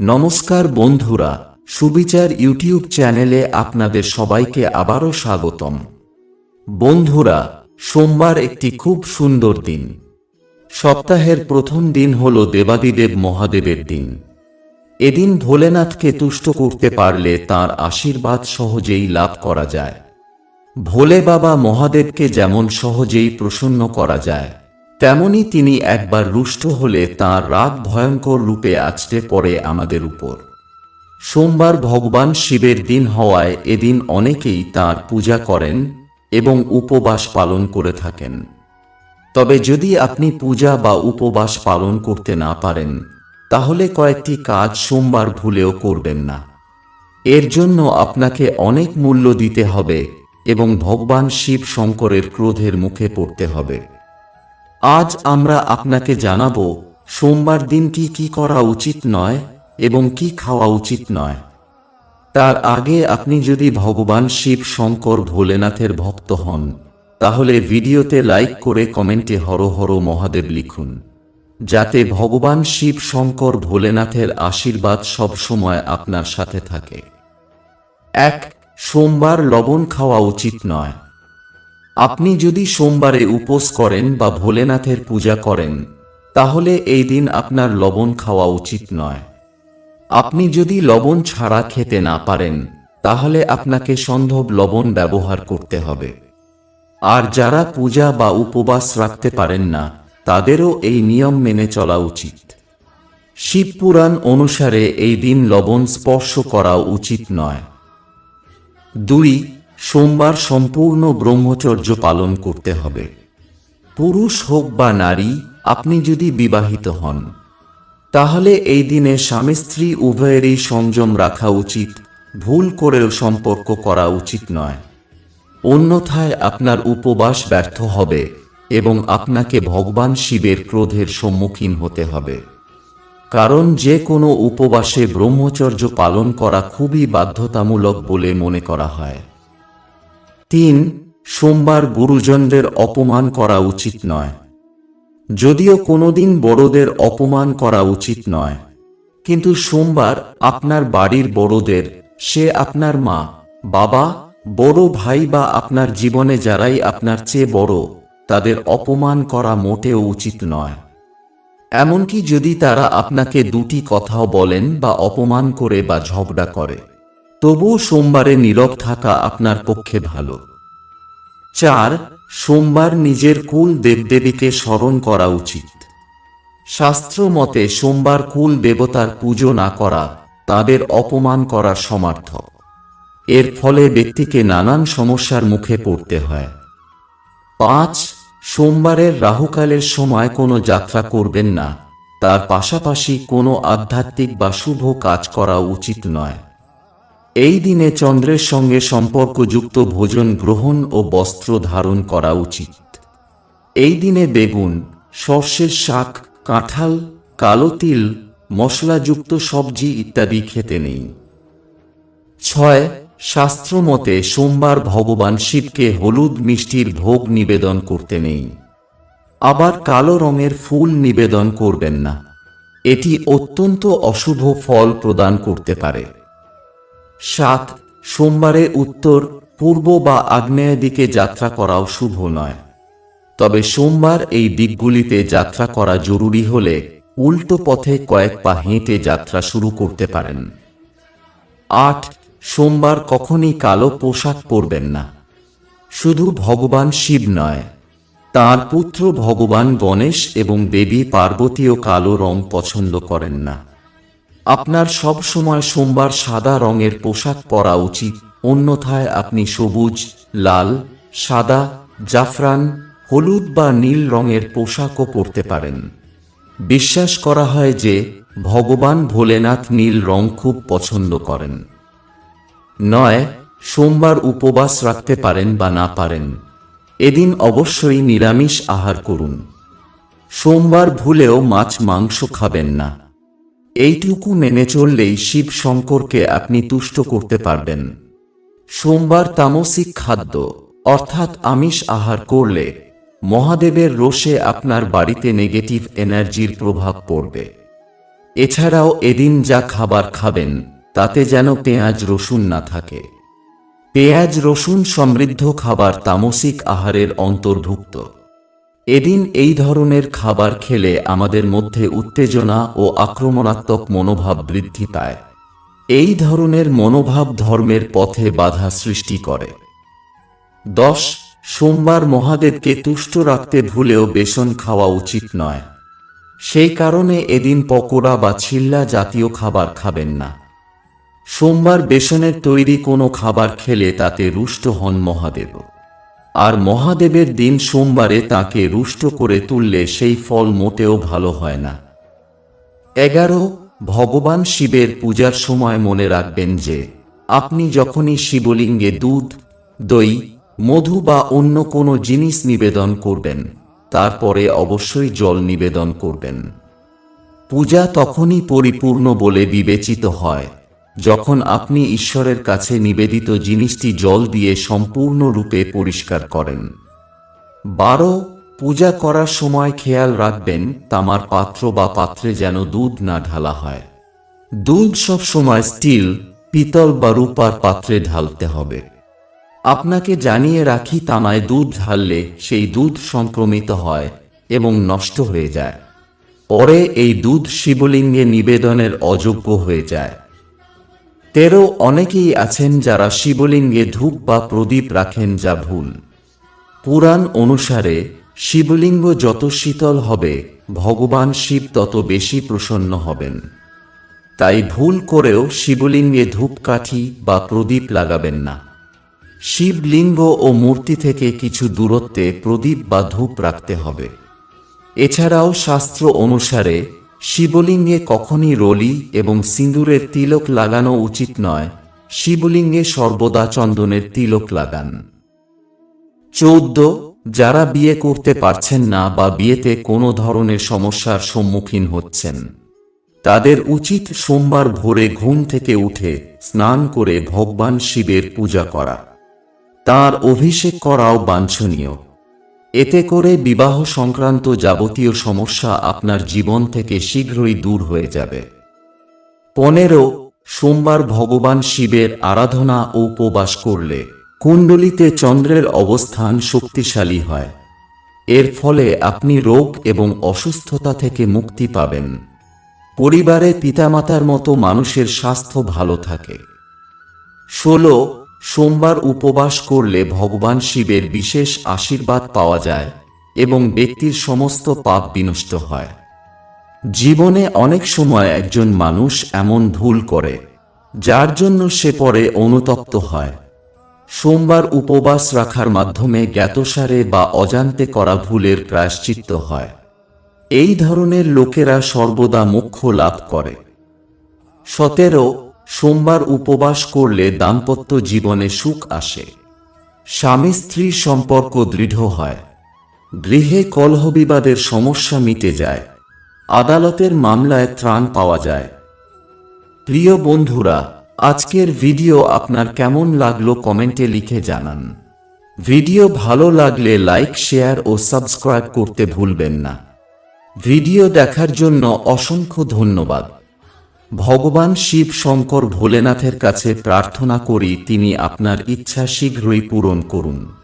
নমস্কার বন্ধুরা, সুবিচার ইউটিউব চ্যানেলে আপনাদের সবাইকে আবারও স্বাগতম। বন্ধুরা, সোমবার একটি খুব সুন্দর দিন। সপ্তাহের প্রথম দিন হল দেবাদিদেব মহাদেবের দিন। এদিন ভোলেনাথকে তুষ্ট করতে পারলে তার আশীর্বাদ সহজেই লাভ করা যায়। ভোলে বাবা মহাদেবকে যেমন সহজেই প্রসন্ন করা যায় তেমনি তিনি একবার রুষ্ট হলে তাঁর রাগ ভয়ঙ্কর রূপে আছড়ে পড়ে আমাদের উপর। সোমবার ভগবান শিবের দিন হওয়ায় এদিন অনেকেই তার পূজা করেন এবং উপবাস পালন করে থাকেন। তবে যদি আপনি পূজা বা উপবাস পালন করতে না পারেন, তাহলে কয়েকটি কাজ সোমবার ভুলেও করবেন না। এর জন্য আপনাকে অনেক মূল্য দিতে হবে এবং ভগবান শিব শঙ্করের ক্রোধের মুখে পড়তে হবে। আজ আমরা আপনাকে জানাব, সোমবার দিনটি কি করা উচিত নয় এবং কি খাওয়া উচিত নয়। তার আগে আপনি যদি ভগবান শিব শঙ্কর ভোলেনাথের ভক্ত হন, তাহলে ভিডিওতে লাইক করে কমেন্টে হর হর মহাদেব লিখুন, যাতে ভগবান শিব শঙ্কর ভোলেনাথের আশীর্বাদ সব সময় আপনার সাথে থাকে। এক, সোমবার লবণ খাওয়া উচিত নয়। আপনি যদি সোমবারে উপোস করেন বা ভোলেনাথের পূজা করেন, তাহলে এই দিন আপনার লবণ খাওয়া উচিত নয়। আপনি যদি লবণ ছাড়া খেতে না পারেন, তাহলে আপনাকে সম্ভব লবণ ব্যবহার করতে হবে। আর যারা পূজা বা উপবাস রাখতে পারেন না, তাদেরও এই নিয়ম মেনে চলা উচিত। শিবপুরাণ অনুসারে এই দিন লবণ স্পর্শ করা উচিত নয়। দুই সোমবার সম্পূর্ণ ব্রহ্মচর্য পালন করতে হবে। পুরুষ হোক বা নারী, আপনি যদি বিবাহিত হন, তাহলে এই দিনে স্বামী স্ত্রী উভয়েরই সংযম রাখা উচিত, ভুল করেও সম্পর্ক করা উচিত নয়। অন্যথায় আপনার উপবাস ব্যর্থ হবে এবং আপনাকে ভগবান শিবের ক্রোধের সম্মুখীন হতে হবে। কারণ যে কোনো উপবাসে ব্রহ্মচর্য পালন করা খুবই বাধ্যতামূলক বলে মনে করা হয়। তিন, সোমবার গুরুজনদের অপমান করা উচিত নয়। যদিও কোনোদিন বড়দের অপমান করা উচিত নয়। কিন্তু সোমবার আপনার বাড়ির বড়দের, সে আপনার মা, বাবা, বড় ভাই বা আপনার জীবনে যারাই আপনার চেয়ে বড়, তাদের অপমান করা মোটেও উচিত নয়। এমনকি যদি তারা আপনাকে দুটি কথাও বলেন বা অপমান করে বা ঝগড়া করে। তবুও সোমবারে নীরব থাকা আপনার পক্ষে ভালো। চার, সোমবার নিজের কুল দেবদেবীকে স্মরণ করা উচিত। শাস্ত্র মতে সোমবার কুল দেবতার পুজো না করা তাদের অপমান করার সমার্থক। এর ফলে ব্যক্তিকে নানান সমস্যার মুখে পড়তে হয়। পাঁচ, সোমবারের রাহুকালের সময় কোনো যাত্রা করবেন না। তার পাশাপাশি কোনো আধ্যাত্মিক বা শুভ কাজ করা উচিত নয়। এই দিনে চন্দ্রের সঙ্গে সম্পর্কযুক্ত ভোজন গ্রহণ ও বস্ত্র ধারণ করা উচিত। এই দিনে বেগুন, সর্ষের শাক, কাঁঠাল, কালো তিল, মশলাযুক্ত সবজি ইত্যাদি খেতে নেই। ছয়, শাস্ত্রমতে সোমবার ভগবান শিবকে হলুদ মিষ্টির ভোগ নিবেদন করতে নেই। আবার কালো রঙের ফুল নিবেদন করবেন না। এটি অত্যন্ত অশুভ ফল প্রদান করতে পারে। সাত, সোমবারে উত্তর, পূর্ব বা আগ্নেয় দিকে যাত্রা করাও শুভ নয়। তবে সোমবার এই দিকগুলিতে যাত্রা করা জরুরি হলে উল্টো পথে কয়েক পা হেঁটে যাত্রা শুরু করতে পারেন। আট, সোমবার কখনই কালো পোশাক পরবেন না। শুধু ভগবান শিব নয়, তার পুত্র ভগবান গণেশ এবং দেবী পার্বতীও কালো রং পছন্দ করেন না। আপনার সব সময় সোমবার সাদা রঙের পোশাক পরা উচিত। অন্যথায় আপনি সবুজ, লাল, সাদা, জাফরান, হলুদ বা নীল রঙের পোশাকও পরতে পারেন। বিশ্বাস করা হয় যে, ভগবান ভোলেনাথ নীল রং খুব পছন্দ করেন। নয়, সোমবার উপবাস রাখতে পারেন বা না পারেন। এদিন অবশ্যই নিরামিষ আহার করুন। সোমবার ভুলেও মাছ মাংস খাবেন না। এইটুকু মেনে চললেই শিব শঙ্করকে আপনি তুষ্ট করতে পারবেন। সোমবার তামসিক খাদ্য, অর্থাৎ আমিষ আহার করলে মহাদেবের রোষে আপনার বাড়িতে নেগেটিভ এনার্জির প্রভাব পড়বে। এছাড়াও এদিন যা খাবার খাবেন, তাতে যেন পেঁয়াজ রসুন না থাকে। পেঁয়াজ রসুন সমৃদ্ধ খাবার তামসিক আহারের অন্তর্ভুক্ত। এদিন এই ধরনের খাবার খেলে আমাদের মধ্যে উত্তেজনা ও আক্রমণাত্মক মনোভাব বৃদ্ধি পায়। এই ধরনের মনোভাব ধর্মের পথে বাধা সৃষ্টি করে। দশ, সোমবার মহাদেবকে তুষ্ট রাখতে ভুলেও বেসন খাওয়া উচিত নয়। সেই কারণে এদিন পকোড়া বা ছিল্লা জাতীয় খাবার খাবেন না। সোমবার বেসনের তৈরি কোনো খাবার খেলে তাতে রুষ্ট হন মহাদেব। আর মহাদেবের দিন সোমবারে তাকে রুষ্ট করে তুললে সেই ফল মোটেও ভালো হয় না। এগারো, ভগবান শিবের পূজার সময় মনে রাখবেন যে, আপনি যখনই শিবলিঙ্গে দুধ, দই, মধু বা অন্য কোনো জিনিস নিবেদন করবেন, তারপরে অবশ্যই জল নিবেদন করবেন। পূজা তখনই পরিপূর্ণ বলে বিবেচিত হয়। যখন আপনি ঈশ্বরের কাছে নিবেদিত জিনিসটি জল দিয়ে সম্পূর্ণরূপে পরিষ্কার করেন। বারো, পূজা করার সময় খেয়াল রাখবেন তামার পাত্র বা পাত্রে যেন দুধ না ঢালা হয়। দুধ সব সময় স্টিল, পিতল বা রূপার পাত্রে ঢালতে হবে। আপনাকে জানিয়ে রাখি, তামায় দুধ ঢাললে সেই দুধ সংক্রমিত হয় এবং নষ্ট হয়ে যায়। পরে এই দুধ শিবলিঙ্গে নিবেদনের অযোগ্য হয়ে যায়। তেরো অনেকেই আছেন যারা শিবলিঙ্গে ধূপ বা প্রদীপ রাখেন যা ভুল। পুরাণ অনুসারে শিবলিঙ্গ যত শীতল হবে, ভগবান শিব তত বেশি প্রসন্ন হবেন। তাই ভুল করেও শিবলিঙ্গে ধূপকাঠি বা প্রদীপ লাগাবেন না। শিবলিঙ্গ ও মূর্তি থেকে কিছু দূরত্বে প্রদীপ বা ধূপ রাখতে হবে। এছাড়াও শাস্ত্র অনুসারে শিবলিঙ্গে কখনই রলি এবং সিঁদুরের তিলক লাগানো উচিত নয়, শিবলিঙ্গে সর্বদা চন্দনের তিলক লাগান। চৌদ্দ, যারা বিয়ে করতে পারছেন না বা বিয়েতে কোনো ধরনের সমস্যার সম্মুখীন হচ্ছেন, তাদের উচিত সোমবার ভোরে ঘুম থেকে উঠে স্নান করে ভগবান শিবের পূজা করা। তার অভিষেক করাও বাঞ্ছনীয়। এতে করে বিবাহ সংক্রান্ত যাবতীয় সমস্যা আপনার জীবন থেকে শীঘ্রই দূর হয়ে যাবে। পনেরো, সোমবার ভগবান শিবের আরাধনা ও উপবাস করলে কুণ্ডলিতে চন্দ্রের অবস্থান শক্তিশালী হয়। এর ফলে আপনি রোগ এবং অসুস্থতা থেকে মুক্তি পাবেন। পরিবারে পিতামাতার মতো মানুষের স্বাস্থ্য ভালো থাকে। ষোলো সোমবার উপবাস করলে ভগবান শিবের বিশেষ আশীর্বাদ পাওয়া যায় এবং ব্যক্তির সমস্ত পাপ বিনষ্ট হয়। জীবনে অনেক সময় একজন মানুষ এমন ভুল করে, যার জন্য সে পরে অনুতপ্ত হয়। সোমবার উপবাস রাখার মাধ্যমে জ্ঞাতসারে বা অজান্তে করা ভুলের প্রায়শ্চিত্ত হয়। এই ধরনের লোকেরা সর্বদা মোক্ষ লাভ করে। সতেরো সোমবার উপবাস করলে দাম্পত্য জীবনে সুখ আসে। স্বামী স্ত্রীর সম্পর্ক দৃঢ় হয়। গৃহে কলহবিবাদের সমস্যা মিটে যায়। আদালতের মামলায় ত্রাণ পাওয়া যায়। প্রিয় বন্ধুরা, আজকের ভিডিও আপনার কেমন লাগল কমেন্টে লিখে জানান। ভিডিও ভালো লাগলে লাইক, শেয়ার ও সাবস্ক্রাইব করতে ভুলবেন না। ভিডিও দেখার জন্য অসংখ্য ধন্যবাদ। ভগবান শিব শঙ্কর ভোলেনাথের কাছে প্রার্থনা করি তিনি আপনার ইচ্ছা শীঘ্রই পূরণ করুন।